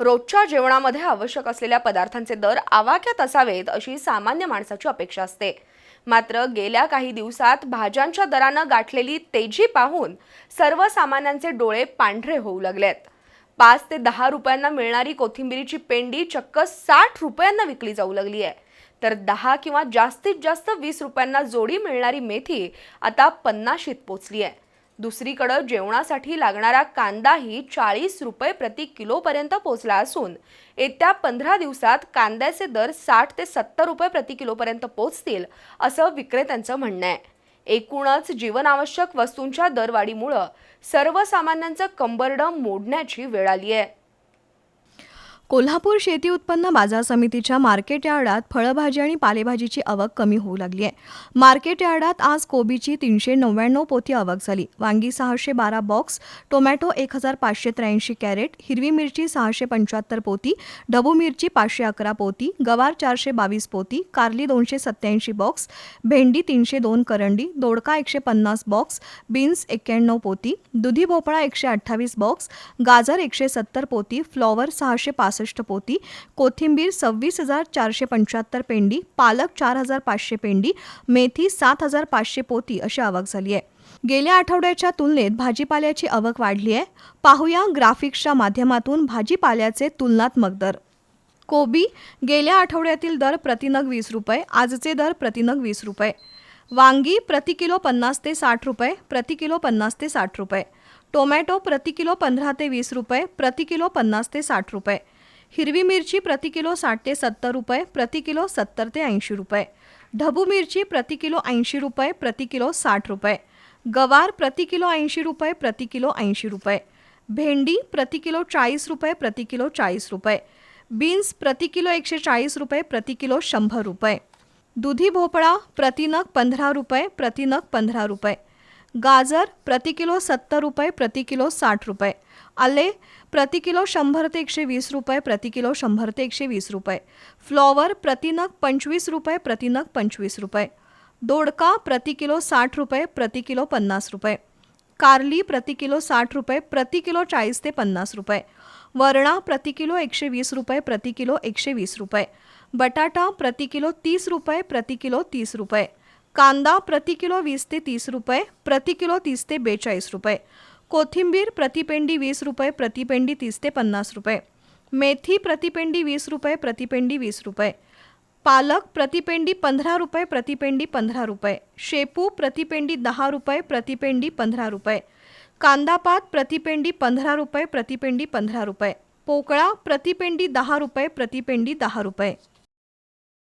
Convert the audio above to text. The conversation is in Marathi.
रोजच्या जेवणामध्ये आवश्यक असलेल्या पदार्थांचे दर आवाक्यात असावेत अशी सामान्य माणसाची अपेक्षा असते. मात्र गेल्या काही दिवसात भाज्यांच्या दरानं गाठलेली तेजी पाहून सर्वसामान्यांचे डोळे पांढरे होऊ लागलेत. पाच ते दहा रुपयांना मिळणारी कोथिंबिरीची पेंडी चक्क साठ रुपयांना विकली जाऊ लागली आहे. तर दहा किंवा जास्तीत जास्त वीस रुपयांना जोडी मिळणारी मेथी आता पन्नाशीत पोचली आहे. दुसरीकडं जेवणासाठी लागणारा कांदाही चाळीस रुपये प्रति किलोपर्यंत पोचला असून येत्या पंधरा दिवसात कांद्याचे दर साठ ते सत्तर रुपये प्रति किलोपर्यंत पोचतील असं विक्रेत्यांचं म्हणणं आहे. एकूणच जीवनावश्यक वस्तूंच्या दरवाढीमुळं सर्वसामान्यांचं कंबरडं मोडण्याची वेळ आली आहे. कोल्हापूर शेती उत्पन्न बाजार समितीच्या मार्केट यार्डात फळभाजी आणि पालेभाजीची आवक कमी होऊ लागली आहे. मार्केट यार्डात आज कोबीची तीनशे नव्याण्णव पोती आवक झाली. वांगी सहाशे बारा बॉक्स टोमॅटो एक हजार पाचशे त्र्याऐंशी कॅरेट हिरवी मिरची सहाशे पंच्याहत्तर पोती ढबू मिरची पाचशे अकरा पोती गवार चारशे बावीस पोती कारली दोनशे सत्त्याऐंशी बॉक्स भेंडी तीनशे दोन करंडी दोडका एकशे पन्नास बॉक्स बीन्स एक्क्याण्णव पोती दुधी भोपळा एकशे अठ्ठावीस बॉक्स गाजर एकशे सत्तर पोती फ्लॉवर सहाशे पासष्ट पासष्ट पोती कोथिंबीर सव्वीस हजार चारशे पंच्याहत्तर पेंडी पालक चार हजार पाचशे पेंडी मेथी सात हजार पाचशे पोती अशी आवक झाली आहे. गेल्या आठवड्याच्या तुलनेत भाजीपाल्याची आवक वाढली आहे. पाहूया ग्राफिक्सच्या माध्यमातून भाजीपाल्याचे तुलनात्मक दर. कोबी गेल्या आठवड्यातील दर प्रतिनग वीस रुपये आजचे दर प्रतिनग वीस रुपये. वांगी प्रति किलो पन्नास ते साठ रुपये प्रति किलो पन्नास ते साठ रुपये. टोमॅटो प्रति किलो पंधरा ते वीस रुपये प्रति किलो पन्नास ते साठ रुपये. हिरवी मिरची प्रति किलो साठ ते सत्तर रुपये प्रति किलो सत्तर ते ऐंशी रुपये ढबू मिरची प्रति किलो ऐंशी रुपये प्रति किलो साठ रुपये गवार प्रति किलो ऐंशी रुपये प्रति किलो ऐंशी रुपये भेंडी प्रति किलो चाळीस रुपये प्रति किलो चाळीस रुपये बीन्स प्रति किलो एकशे चाळीस रुपये प्रति किलो शंभर रुपये दुधी भोपळा प्रतिनग पंधरा रुपये प्रतिनग पंधरा रुपये गाजर प्रति किलो सत्तर रुपये प्रति किलो साठ रुपये आले प्रति किलो शंभर ते एकशे वीस रुपये प्रति किलो शंभर ते एकशे वीस रुपये फ्लॉवर प्रतिनग पंचवीस रुपये प्रतिनग पंचवीस रुपये दोडका प्रति किलो साठ रुपये प्रति किलो पन्नास रुपये कारली प्रति किलो साठ रुपये प्रति किलो चाळीस ते पन्नास रुपये वरणा प्रति किलो एकशे वीस रुपये प्रति किलो एकशे वीस रुपये बटाटा प्रति किलो तीस रुपये प्रति किलो तीस रुपये कांदा प्रति किलो वीस ते तीस रुपये प्रति किलो तीस ते बेचाळीस रुपये कोथिंबीर प्रतिपेंडी वीस रुपये प्रतिपेंडी तीस ते पन्नास रुपये मेथी प्रतिपेंडी वीस रुपये प्रतिपेंडी वीस रुपये पालक प्रतिपेंडी पंधरा रुपये प्रतिपेंडी पंधरा रुपये शेपू प्रतिपेंडी दहा रुपये प्रतिपेंडी पंधरा रुपये कांदापात प्रतिपेंडी पंधरा रुपये प्रतिपेंडी पंधरा रुपये पोकळा प्रतिपेंडी दहा रुपये प्रतिपेंडी दहा रुपये